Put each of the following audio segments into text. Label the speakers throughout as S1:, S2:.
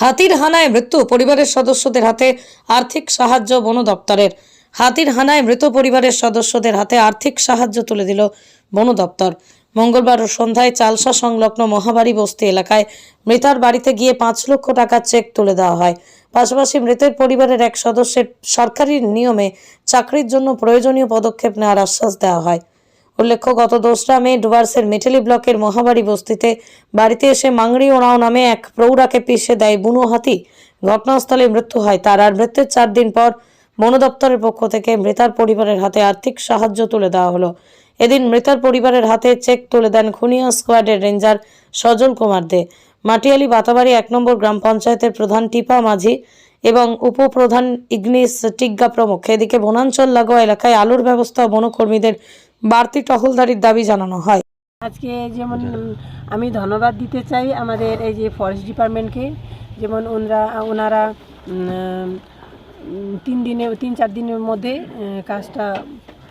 S1: হাতির হানায় মৃত্যু পরিবারের সদস্যদের হাতে আর্থিক সাহায্য বন দপ্তরের। হাতির হানায় মৃত পরিবারের সদস্যদের হাতে আর্থিক সাহায্য তুলে দিল বন দপ্তর। মঙ্গলবার সন্ধ্যায় চালসা সংলগ্ন মহাবাড়ি বস্তি এলাকায় মৃতার বাড়িতে গিয়ে পাঁচ লক্ষ টাকার চেক তুলে দেওয়া হয়। পাশাপাশি মৃতের পরিবারের এক সদস্যের সরকারি নিয়মে চাকরির জন্য প্রয়োজনীয় পদক্ষেপ নেওয়ার আশ্বাস দেওয়া হয়। উল্লেখ্য, গত দোসরা মে ডুয়ার্সের মেটেলি ব্লকের মহাবাড়ি বস্তিতে বাড়িতে এসে মাংড়ি ওরাও নামে এক প্রৌঢ়াকে পিষে দেয় বুনো হাতি। ঘটনাস্থলে মৃত্যু হয় তার, আর মৃত্যুর চার দিন পর বন দপ্তরের পক্ষ থেকে মৃতার পরিবারের হাতে আর্থিক সাহায্য তুলে দেওয়া হলো। এদিন মৃতার পরিবারের হাতে চেক তুলে দেন খুনিয়া স্কোয়াডের রেঞ্জার সজল কুমার দে। মাটিয়ালি বাতাবাড়ি এক নম্বর গ্রাম পঞ্চায়েতের প্রধান টিপা মাঝি এবং উপপ্রধান ইগনিস টিগ্গা প্রমুখ। এদিকে বনাঞ্চল লাগোয়া এলাকায় আলোর ব্যবস্থা বনকর্মীদের বাড়তি টহলদারির দাবি জানানো হয়।
S2: আজকে যেমন আমি ধন্যবাদ দিতে চাই আমাদের এই যে ফরেস্ট ডিপার্টমেন্টকে যেমন ওনারা ওনারা তিন দিনে, তিন চার দিনের মধ্যে কাজটা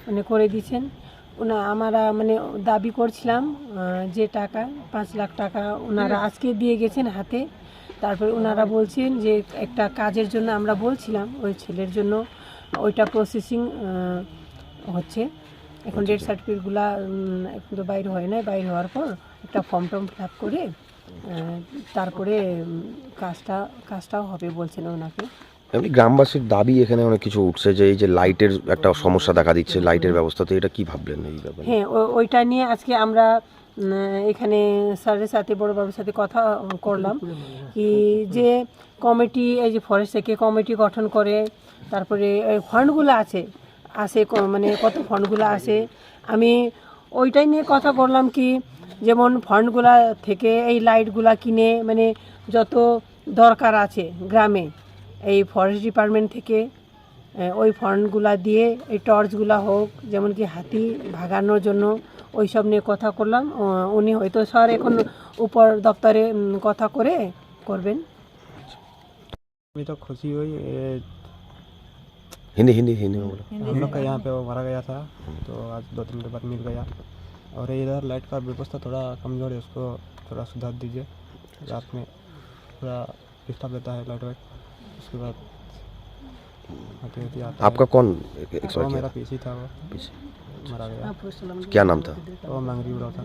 S2: মানে করে দিয়েছেন। ওনা, আমরা মানে দাবি করছিলাম যে টাকা, পাঁচ লাখ টাকা ওনারা আজকে দিয়ে গেছেন হাতে। তারপরে ওনারা বলছেন যে একটা কাজের জন্য আমরা বলছিলাম, ওই ছেলের জন্য ওইটা প্রসেসিং হচ্ছে। এখন ডেট সার্টিফিকেটগুলো এখন তো বাইরে হয় না বাইরে হওয়ার পর একটা ফর্ম টর্ম ফিল আপ করে তারপরে কাজটা কাজটাও হবে বলছেন ওনাকে।
S3: এমনি গ্রামবাসীর দাবি এখানে অনেক কিছু উঠছে যে এই যে লাইটের একটা সমস্যা দেখা দিচ্ছে লাইটের ব্যবস্থাতে এটা কি ভাবলেন এই ব্যাপারে?
S2: হ্যাঁ ওইটা নিয়ে আজকে আমরা এখানে স্যারের সাথে বড় বাবুর সাথে কথা করলাম কি যে কমিটি এই যে ফরেস্ট থেকে কমিটি গঠন করে তারপরে ফান্ডগুলো আছে আসে মানে কত ফন্ডগুলো আসে আমি ওইটাই নিয়ে কথা বললাম কি, যেমন ফন্ডগুলো থেকে এই লাইটগুলা কিনে মানে যত দরকার আছে গ্রামে, এই ফরেস্ট ডিপার্টমেন্ট থেকে ওই ফন্ডগুলা দিয়ে, এই টর্চগুলা হোক, যেমন কি হাতি ভাগানোর জন্য ওই সব নিয়ে কথা করলাম। উনি হয়তো স্যার এখন উপর দপ্তরে কথা করে করবেন।
S4: আমি তো খুশি হই
S3: हिंदी हिंदी हिंदी में बोला।
S4: हम लोग का यहाँ पे वो भरा गया था तो आज दो तीन के बाद मिल गया। और इधर लाइट का व्यवस्था थोड़ा कमज़ोर है उसको थोड़ा सुधार दीजिए। रात में थोड़ा डिस्टर्ब देता है लाइट वाइट उसके बाद
S3: आपका कौन
S4: एक
S3: सौ
S4: मेरा पीसी था वो।
S3: पीसी।
S4: मरा गया।
S3: क्या नाम था?
S4: वो मंगरी उड़ा था।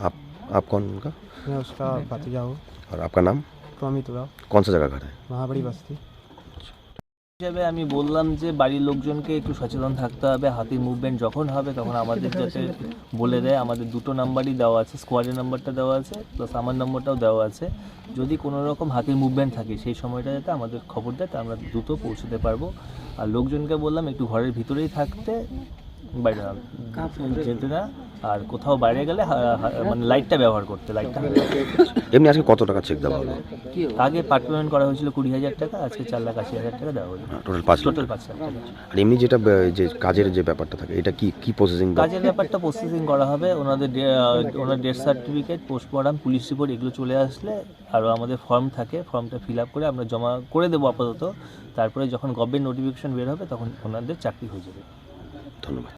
S3: आप आप कौन उनका?
S4: मैं उसका भतीजा हूँ।
S3: और आपका नाम?
S4: प्रमित उड़ा
S3: कौन सा जगह घर है
S4: महाबड़ी बस्ती।
S5: হিসাবে আমি বললাম যে বাড়ির লোকজনকে একটু সচেতন থাকতে হবে হাতির মুভমেন্ট যখন হবে তখন আমাদের যাতে বলে দেয়। আমাদের দুটো নাম্বারই দেওয়া আছে স্কোয়াডের নাম্বারটা দেওয়া আছে প্লাস আমার নম্বরটাও দেওয়া আছে। যদি কোনো রকম হাতির মুভমেন্ট থাকে সেই সময়টা যাতে আমাদের খবর দেয় তা আমরা দ্রুত পৌঁছতে পারব। আর লোকজনকে বললাম একটু ঘরের ভিতরেই থাকতে বাইরে যেতে না। আর কোথাও বাইরে গেলে মানে লাইটটা ব্যবহার করতে লাইটটা
S3: এমনি আজকে কত টাকা চেক দেওয়া হলো?
S5: আগে পার্ট পেমেন্ট করা হয়েছিল কুড়ি হাজার টাকা আজকে চার লাখ আশি হাজার টাকা দেওয়া হলো।
S3: টোটাল পাঁচ
S5: টোটাল পাঁচ লাখ টাকা।
S3: আর এমনি যেটা যে কাজের যে ব্যাপারটা থাকে এটা কি কি প্রসেসিং
S5: কাজের ব্যাপারটা প্রসেসিং করা হবে। ওনাদের ওনার death certificate postmortem police report এগুলো চলে আসলে আরও আমাদের ফর্ম থাকে ফর্মটা ফিল আপ করে আমরা জমা করে দেবো আপাতত। তারপরে যখন গভর্নমেন্ট নোটিফিকেশন বের হবে তখন ওনাদের চাকরি হয়ে যাবে।
S3: ধন্যবাদ।